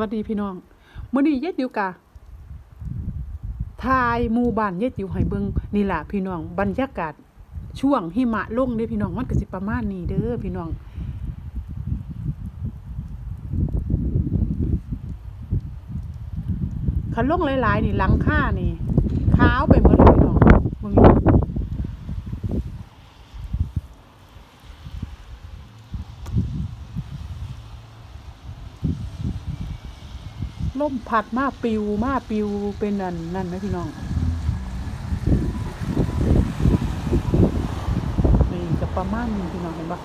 วัสดีพี่น้องมื้อนี้เย็ดอยู่กะทายหมู่บ้านเย็ดอยู่ให้เบิ่งนี่แหละพี่น้องบรรยากาศช่วงหิมะลงเด้พี่น้องมันก็สิประมาณนี้เด้อพี่น้องคันลงหลายๆนี่หลังคานี่ขาวไปหมดเลยพี่น้องเบิ่งอยู่ ลมผัดมาปิวมาปิวเป็นนั่นนั่นนะพี่น้องนี่จะประมาณนี้พี่น้องเห็นปะ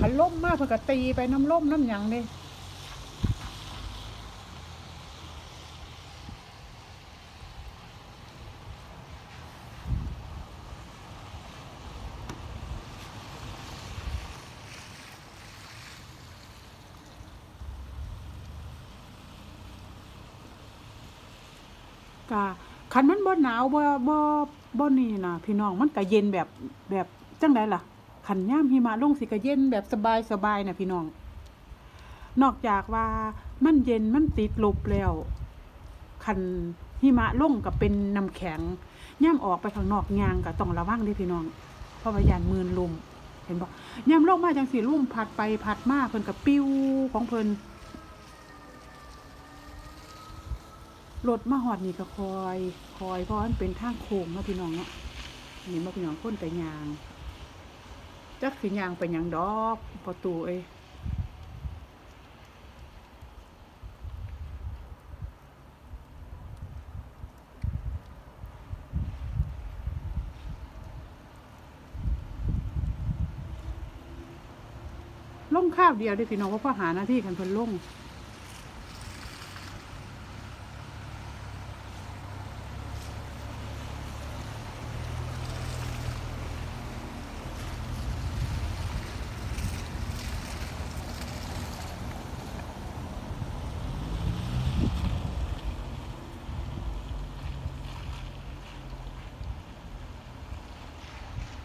ขันล่มมากเพื่อกตีไปน้ำล่มน้ำหยังเด้ กะคันมันบ่หนาวบ่บ่บ่นี่นะพี่น้องมันก็เย็นแบบแบบจังไดล่ะคันย่ามหิมะลงสิก็เย็นแบบสบายสบายนะพี่น้อง นอกจากว่ามันเย็นมันติดลบแล้วคันหิมะลงก็เป็นน้ำแข็งย่ามออกไปข้างนอกยางก็ต้องระวังด้พี่น้อง เพราะว่ายานมืนลมเห็นบ่ย่ามลงมาจังสิลมพัดไปพัดมาเพิ่นก็ปิ้วของเพิ่น รถมาหอดนี่ก็คอย คอยเพราะมันเป็นทางโค้งเนาะพี่น้องเนาะนี่มาพี่น้องคนแต่ยางจักสิยางไปยังดอกประตูเอ้ยลงข้าวเดียวได้พี่น้องว่าพ่อหาหน้าที่กันเพิ่นลง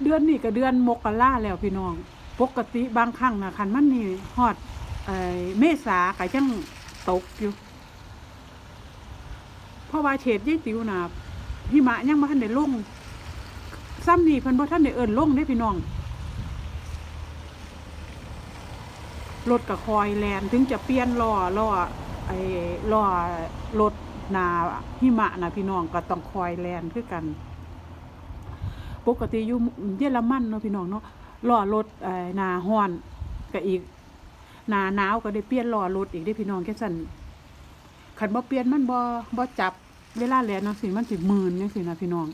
เดือนนี้ก็เดือนมกราแล้วพี่น้อง ปกติบางครั้งนะคันมันนี่ฮอดเอ่อเมษาก็ยังตกอยู่ เพราะว่าเฉดยี่ติวนะหิมะยังบ่ทันได้ลงซ้ำนี่เพิ่นบ่ทันได้เอิ้นลงเด้พี่น้องรถก็คอยแลนถึงจะเปลี่ยนล้อล้อไอ้ล้อรถนาหิมะนะพี่น้องก็ต้องคอยแลนคือกัน ปกติอยู่เยอรมันเนาะพี่น้องเนาะล้อรถหนาฮ้อนก็อีกหนาหนาวก็ได้เปลี่ยนล้อรถอีกได้พี่น้องแค่สั่นคันบ่เปลี่ยนมันบ่บ่จับเวลาแล่นเนาะสิมันสิหมื่นจังซี่นะพี่น้อง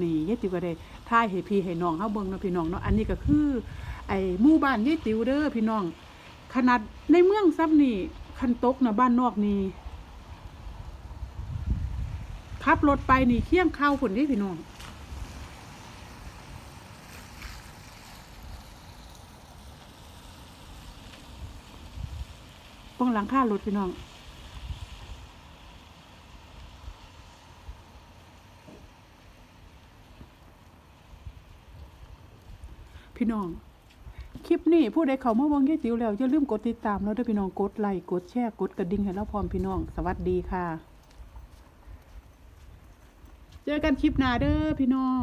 นี่ยายติ๋วก็ได้ถ่ายให้พี่ให้น้องเฮาเบิ่งเนาะพี่น้องเนาะอันนี้ก็คือ ไอ้หมู่บ้านยายติ๋วเด้อพี่น้อง ขนาดในเมืองซับนี่คันตกนะบ้านนอกนี่ขับรถไปนี่เคียงเข้าผลนี่พี่น้อง ป้องหลังคารถพี่น้องพี่น้อง คลิปนี้ผู้ใดเขามาเบิ่งยายติ๋วแล้วอย่าลืมกดติดตามแล้วด้วยพี่น้องกดไลค์กดแชร์กดกระดิ่งให้เราพร้อมพี่น้อง สวัสดีค่ะ เจอกันคลิปหน้าเด้อพี่น้อง